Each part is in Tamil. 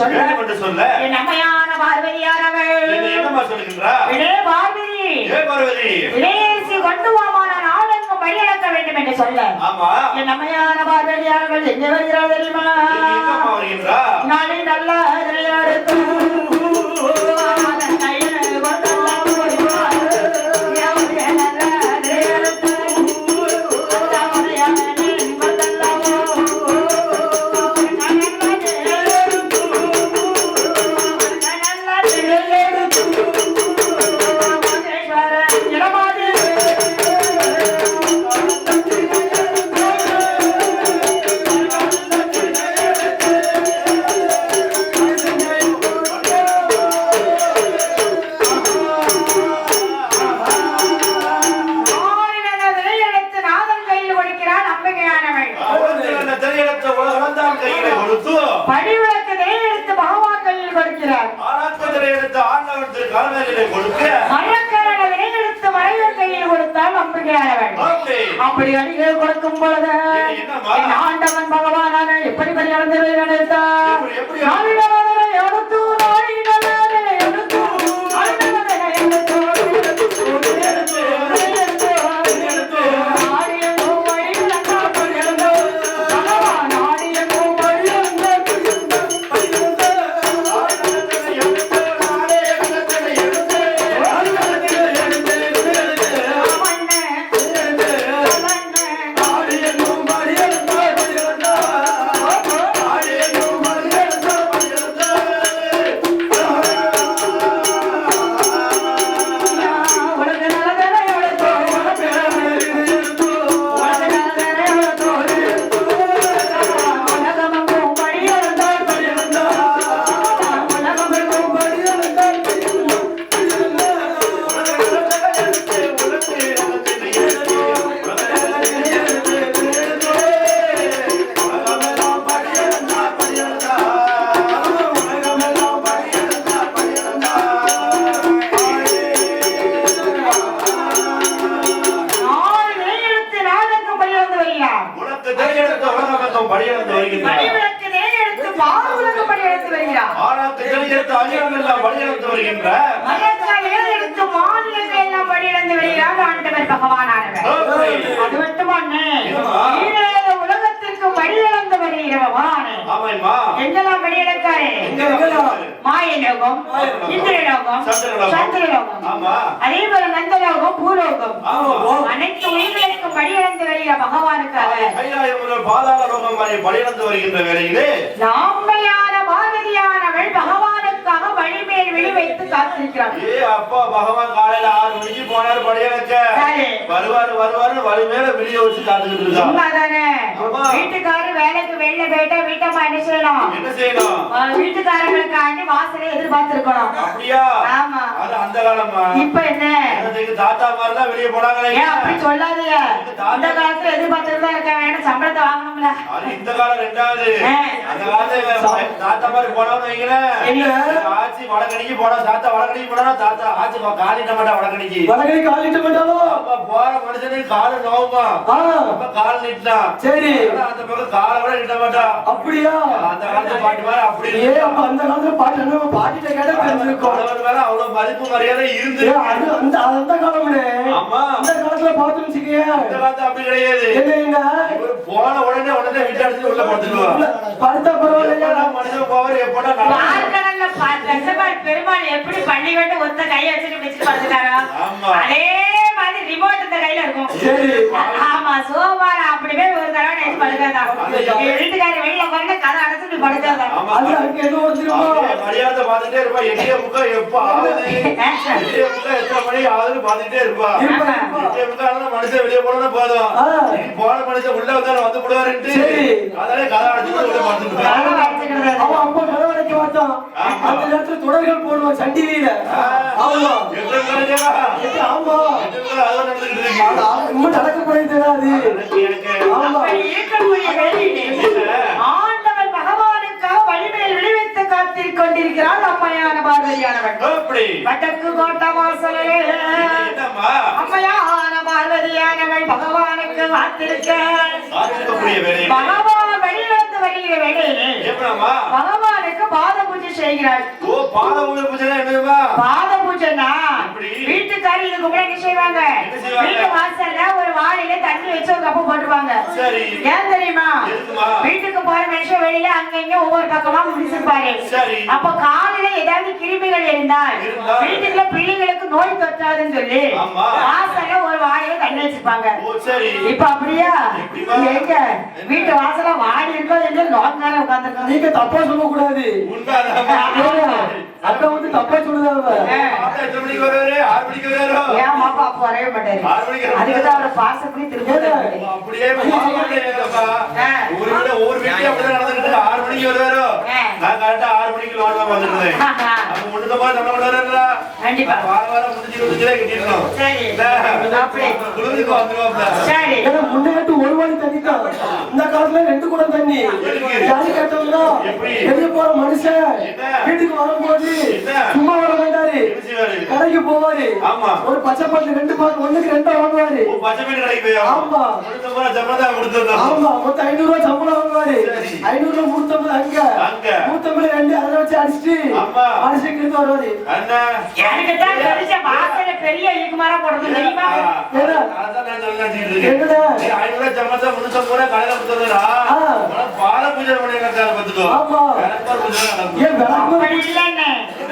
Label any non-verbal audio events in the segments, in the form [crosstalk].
சொல்ல சொல்ல? என் அம்மையான பார்வதியானவள். என்னை என்னம்மா சொல்லுகின்றா? விடே பார்வதி. ஏ பார்வதி? விடேசி கொண்டு வாமான நாடெங்கும் வழியடக்க வேண்டும் என்று சொல்ல. ஆமா. என் அம்மையான பார்வதியானவள் எங்கே வருகிறாள் தெரியுமா? வருகின்றா? நாளை நல்ல காலமேலே கொடுக்க. மரக்கரட வினைகளுக்கு மறைவர் கையில் கொடுத்தால் அம்பிகையானவள் அப்படி அடிகள் கொடுக்கும் பொழுது ஆண்டவன் பகவானான எப்படி படி நடந்தவை நடத்தார் மாயலோகம் இந்திரலோகம் சந்திரலோகம். அதே போல நந்தலோகம் பூலோகம். ஆமா. அனைத்து உயிர்களுக்கும் வருகிற பகவானுக்காக பாதாள லோகம் படியிழந்து வருகின்ற பார்வதியானவள் பகவானுக்காக வழிமேல் விழி வைத்து ஏ அப்பா பகவான் காலையில ஆறு மணிக்கு போனாரு படியலக்க யாரு? வருவாரு வருவாரு வழி மேல வெளிய வச்சு காத்துக்கிட்டு இருக்கா. உண்மைதானே. வீட்டுக்காரர் வேலைக்கு வெளில போயிட்டா வீட்டம்மா என்ன செய்யணும்? என்ன செய்யணும்? அஹ் வீட்டுக்காரங்களுக்காண்டி வாசலை எதிர்பார்த்திருக்கணும். அப்படியா? ஆமா. அது அந்த காலமா? இப்ப என்ன? தாத்தா மாதிரி தான் வெளிய போனாங்களே ஏன் அப்படி சொல்லாதீங்க? அந்த காலத்துல எதிர்பார்த்துட்டு தான் இருக்க வேணும் சம்பளத்தை வாங்கணும்ல. இந்த காலம் ரெண்டாவது. அந்த காலத்துல தாத்தா மாதிரி போனோம்னு என்ன? ஆச்சி வடகணிக்கு போனா தாத்தா வடகணிக்கு போனா தாத்தா ஆச்சி காலிட்ட மாட்டா வடகணிக்கு வடகை காலிட்ட மாட்டாலோ அப்ப போற மனுஷனுக்கு காலு நோவுமா? அப்ப கால் நீட்டான் சரி. அந்த பக்கம் காலை கூட நீட்ட மாட்டா. அப்படியா? அந்த காலத்து பாட்டு மாதிரி அப்படி ஏ அப்ப அந்த காலத்துல பாட்டு என்ன பாட்டிட்ட கேட்ட தெரிஞ்சிருக்கும் கணவன் மேல அவ்வளவு மதிப்பு மரியாதை இருந்து. அது அந்த அந்த காலம்னே ஆமா. அந்த காலத்துல பாத்துன்னு வச்சுக்கயே. இந்த காலத்து அப்படி கிடையாது. என்ன இவரு போன உடனே உடனே வீட்டு அடிச்சு உள்ள படுத்துடுவான் படுத்தா பரவாயில்லையா? மனுஷன் போவாரு எப்படா பார்க்கடல்ல பா- தசபால் பெருமாள் எப்படி பண்ணி கொண்டு ஒத்த கையை வச்சுட்டு வச்சுட்டு படுத்துட்டாரோ? ஆமா. அதே மாதிரி ரிமோட் இந்த கையில இருக்கும். சரி. ஆமா சோபால அப்படியே ஒரு தடவை நினைச்சு படுக்காதா என் வீட்டுக்காரர் வெளியில பாருங்க கதை அடைச்சிட்டு படுக்காதா அது அங்க என்ன ஒரு திரும்ப அப்படியே மரியாதை பார்த்துட்டே இருப்பா. எட்டே முக்கா எப்ப ஆகுது? எட்டே முக்கா எத்தனை மணி பார்த்துட்டே இருப்பா. மனுஷன் வெளியே போனா போதும். போன மனுஷன் உள்ள வந்தாலும் வந்து விடுவாருன்ட்டு. அதனாலே கதை அடிச்சுட்டு உள்ள படுத்துட்டு கதை அடைச்சுக்கிறது அவன் அப்பா கதவடைக்க மாட்டான் ஆமா. அந்த நேரத்துல தொடர்கள் போடுவான் சன் டிவியில. ஆமா. ஆமா. அது இன்னும் நடக்க போறது தெரியாது எனக்கு எனக்கு ஆமா ஆண்டவன் பகவானுக்காக வழிமேல் விளைவித்து காத்திருக் கொண்டிருக்கிறாள் அம்மையான பார்வதியானவன். அப்படி. வடக்கு கோட்ட வாசலே என்னம்மா? அம்மையான பார்வதியானவள் பகவானுக்கு காத்திருக்க. காத்திருக்கக்கூடிய வேலையில. பகவான் வெளியிலிருந்து வருகிற பகவானுக்கு பாத பூஜை செய்கிறாள் ஓ பாத பூஜை பூஜை என்னதுமா பாத பூஜைனா? வீட்டுக்காரி இதுக்கு முன்னாடி என்ன செய்வாங்க? வீட்டு வாசல்ல ஒரு வாளியில தண்ணி வச்சு ஒரு கப்பு போட்டுருவாங்க சரி ஏன் தெரியுமா? வீட்டுக்கு போற மனுஷன் வெளியில அங்கங்க ஒவ்வொரு பக்கமா முடிச்சிருப்பாரு சரி. அப்ப காலையில ஏதாவது கிருமிகள் இருந்தால் வீட்டுக்குள்ள பிள்ளைங்களுக்கு நோய் தொற்றாதுன்னு சொல்லி ஆமா. வாசல்ல ஒரு வாளியில தண்ணி வச்சிருப்பாங்க இப்ப அப்படியா? எங்க வீட்டு வாசல்ல வாடி இருக்கோ எங்க நோக்கான உட்காந்துருக்கோம் நீங்க தப்பா சொல்லக்கூடாது உண்மைதாம்மா. அக்கா வந்து தப்பா வருவாரோ ஏன் மாப்பா அப்ப வரவே மாட்டாரு? அவரை பண்ணி திரும்ப அப்படியே இல்லப்பா. ஆ. ஒரு வீடு ஒவ்வொரு வீட்லயும் அப்படிதான் ஆறு மணிக்கு வருவாரோ? ஆ. நான் கரெக்டா ஆறு மணிக்கு வாங்க வந்துருந்தேன் [laughs] அப்ப ஒண்ணுக்கு போது நம்ம வருவாருல்ல கண்டிப்பா. வாரம் வாரம் முடிஞ்சு முடிஞ்சே கட்டிடணும் சரி. வந்துருவாப்ல முன்னாடி ஒரு வாடி தண்ணி தான் இந்த காலத்துல ரெண்டு குடம் தண்ணி. எப்படி? போற மனுஷன்? வீட்டுக்கு வரும்போது? சும்மா வர மாட்டாரு. கடைக்கு போவாரு. ஆமா. ஒரு பச்சை பாட்டு ரெண்டு பாட்டு ஒண்ணுக்கு ரெண்டா வாங்குவாரு. ஆமா. ஆமா மொத்தம் ஐநூறு ரூபாய் சம்பளம் வாங்குவாரு. ஐநூறு ரூபாய் மூத்தம்பது அங்க. அங்க. மூத்தம்பது ரெண்டு அதை வச்சு அடிச்சுட்டு ஆமா. அடிச்சுட்டு வருவாரு. பெரிய இக்குமாரா போடுறது. தெரியுமா?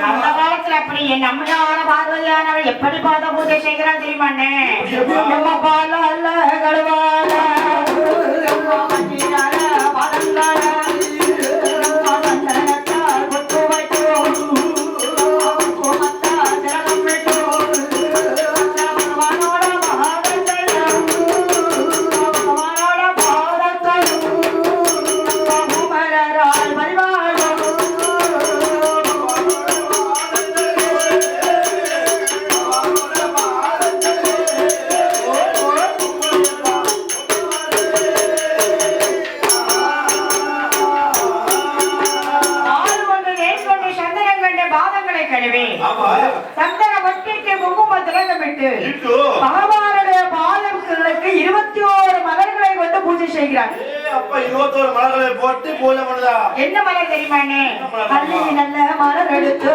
அந்த காலத்துல அப்படி என் நம்மளான பார்வதியானவள் எப்படி பாத பூஜை செய்கிறாள் தெரியுமாண்ணே? நம்ம பால அல்ல அப்பா இருபத்தோரு மலர்களை போட்டு பூஜை பண்ணுதா என்ன மலர்? அள்ளி நல்ல மலர் எடுத்து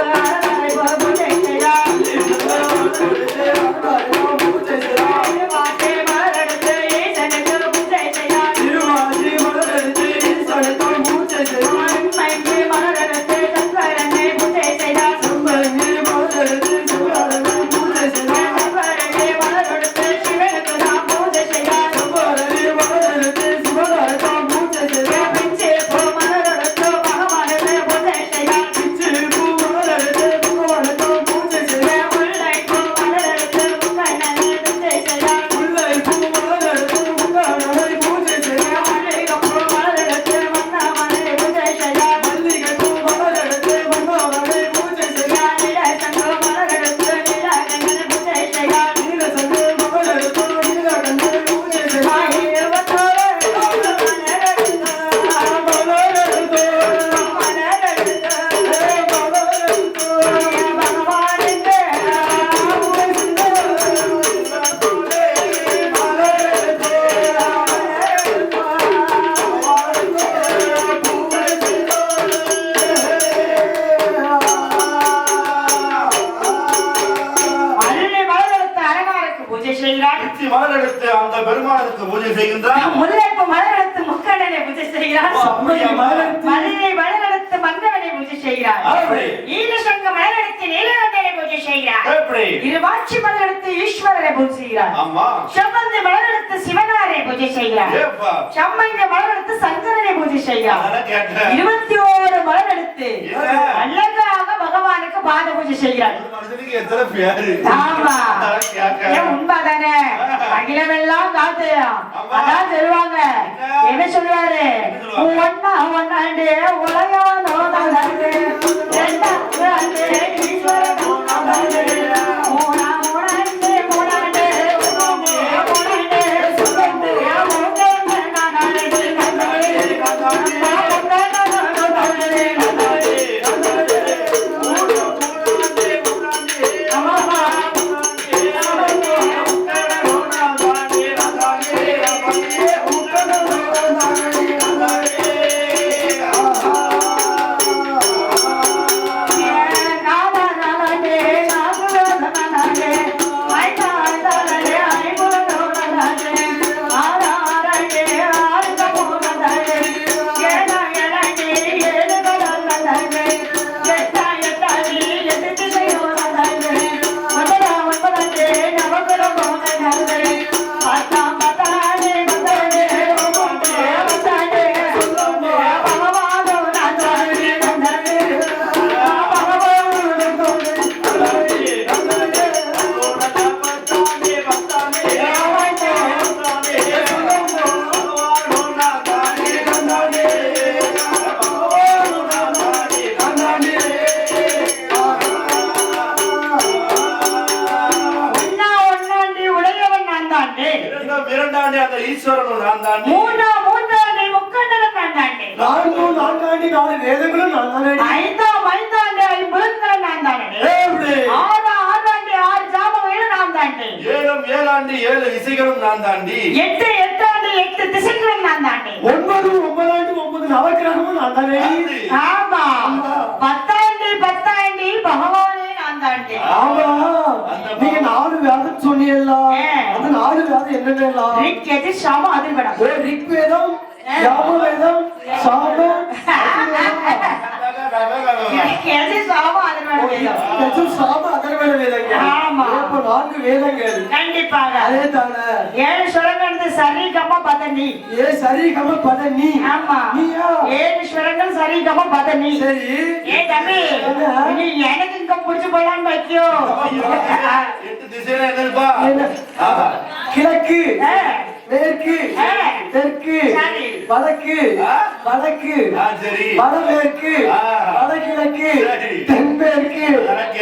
எடுத்து நீலகண்டனை பூஜை செய்கிறார். எப்படி? இருவாட்சி ஈஸ்வரனை பூஜை செய்கிறார். ஆமா. செவ்வந்தி மலர் எடுத்து சிவனாரை பூஜை செய்கிறார். செம்மஞ்ச மலர் எடுத்து சங்கரனை பூஜை செய்கிறார். இருபத்தி ஓரு? அழகாக பகவானுக்கு பாத பூஜை செய்கிறார். ஆமா. உண்மைதானே? அகிலமெல்லாம் காத்தையா ஆமா. அதான் சொல்லுவாங்க. என்ன? சொல்லுவாரு? ஒன்னா ஒன்னாண்டு நல்லாண்டு ரெண்டாண்டு ஈஸ்வரனோ நல்லாண்டு நான்கு நான்காண்டி நாலு வேதங்களும் நான் தானே ஐந்தாம் ஐந்தாண்டு ஐம்புலன்களும் நான் தாண்டி எப்படி ஆறா ஆறாண்டு ஆறு ஜாமங்களும் நான் தாண்டி ஏழும் ஏழாண்டு ஏழு இசைகளும் நான் தாண்டி எட்டு எட்டாண்டு எட்டு திசைகளும் நான் தாண்டி ஒன்பது ஒன்பதாண்டு ஒன்பது நவக்கிரகமும் நான் தானே ஆமா. பத்தாண்டு பத்தாண்டு பகவானே நான் தாண்டி ஆமா. நீங்க நாலு வேதம் சொன்னீங்களா அந்த நாலு வேதம் என்னென்னலாம் ரிக் எது சாம அதிர்வடம் ஓ ரிக் வேதம் யாம வேதம் சாம வேதம் அதர்வேத வேதங்க ஆமா. இப்ப நான்கு வேதங்கள் கண்டிப்பாக. அதே தானே ஏழு சுரங்கிறது சரி கம பதனி. ஏ சரி கம பத நீ ஆமா. நீயா ஏழு சுரங்கள் சரி கம பதனி. சரி ஏ தம்பி நீ எனக்கு இங்க புடிச்சு எட்டு திசையில என்னப்பா என்ன? கிழக்கு. தெற்கு. சரி. வடக்கு. வடக்கு. வடமேற்கு. வடகிழக்கு. தென்மேற்கு.